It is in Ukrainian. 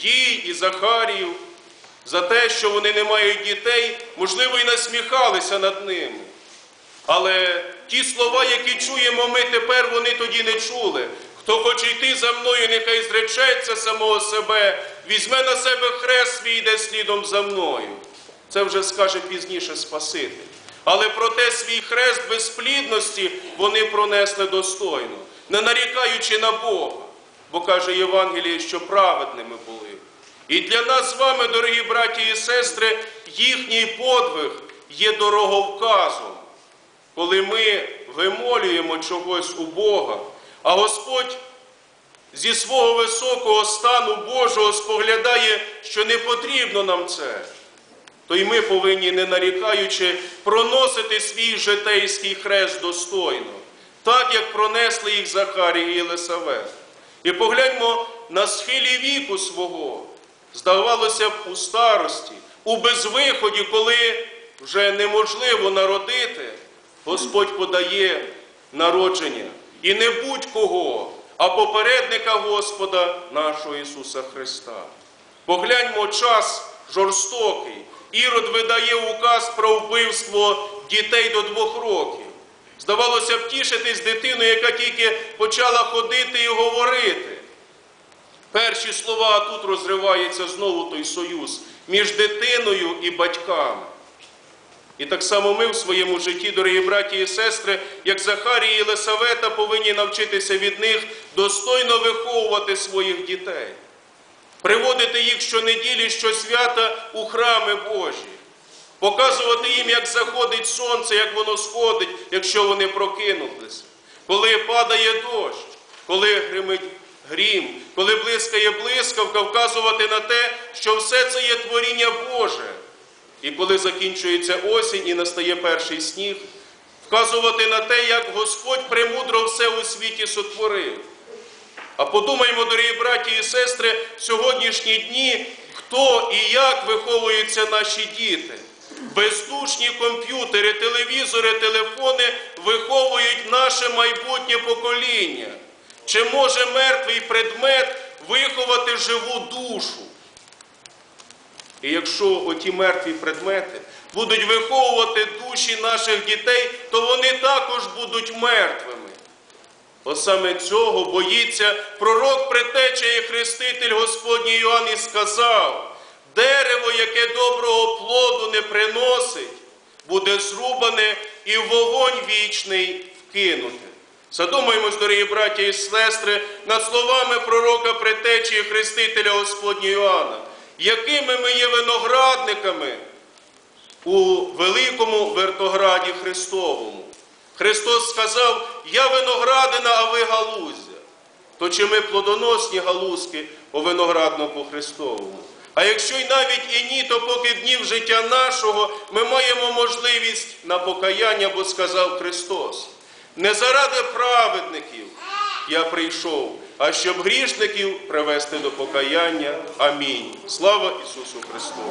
їй і Захарію за те, що вони не мають дітей, можливо, і насміхалися над ними. Але ті слова, які чуємо ми тепер, вони тоді не чули. Хто хоче йти за мною, нехай зречеться самого себе, візьме на себе хрест свій, йде слідом за мною. Це вже скаже пізніше Спаситель. Але проте свій хрест безплідності вони пронесли достойно, не нарікаючи на Бога, бо каже Євангеліє, що праведними були. І для нас з вами, дорогі браті і сестри, їхній подвиг є дороговказом коли ми вимолюємо чогось у Бога, а Господь зі свого високого стану Божого споглядає, що не потрібно нам це, то й ми повинні, не нарікаючи, проносити свій житейський хрест достойно, так як пронесли їх Захарій і Єлисавет. І погляньмо на схилі віку свого, здавалося б, у старості, у безвиході, коли вже неможливо народити. Господь подає народження і не будь-кого, а попередника Господа нашого Ісуса Христа. Погляньмо час жорстокий. Ірод видає указ про вбивство дітей до двох років. Здавалося б, тішитись дитиною, яка тільки почала ходити і говорити. Перші слова а тут розривається знову той союз між дитиною і батьками. І так само ми в своєму житті, дорогі браті і сестри, як Захарія і Єлисавета, повинні навчитися від них достойно виховувати своїх дітей, приводити їх щонеділі, щосвята у храми Божі, показувати їм, як заходить сонце, як воно сходить, якщо вони прокинулися, коли падає дощ, коли гримить грім, коли блискає блискавка, вказувати на те, що все це є творіння Боже. І коли закінчується осінь і настає перший сніг, вказувати на те, як Господь премудро все у світі сотворив. А подумаймо, дорогі браті і сестри, в сьогоднішні дні, хто і як виховуються наші діти. Бездушні комп'ютери, телевізори, телефони виховують наше майбутнє покоління. Чи може мертвий предмет виховати живу душу? І якщо оті мертві предмети будуть виховувати душі наших дітей, то вони також будуть мертвими. От саме цього боїться пророк предтеча і хреститель Господній Йоанн і сказав, дерево, яке доброго плоду не приносить, буде зрубане і вогонь вічний вкинуте. Задумаємось, дорогі браті і сестри, над словами пророка предтечі і хрестителя Господнього Йоанна якими ми є виноградниками у великому вертограді Христовому. Христос сказав, я виноградина, а ви галузя. То чи ми плодоносні галузки по винограднику Христовому? А якщо й навіть і ні, то поки днів життя нашого ми маємо можливість на покаяння, бо сказав Христос. Не заради праведників я прийшов, а щоб грішників привести до покаяння. Амінь. Слава Ісусу Христу!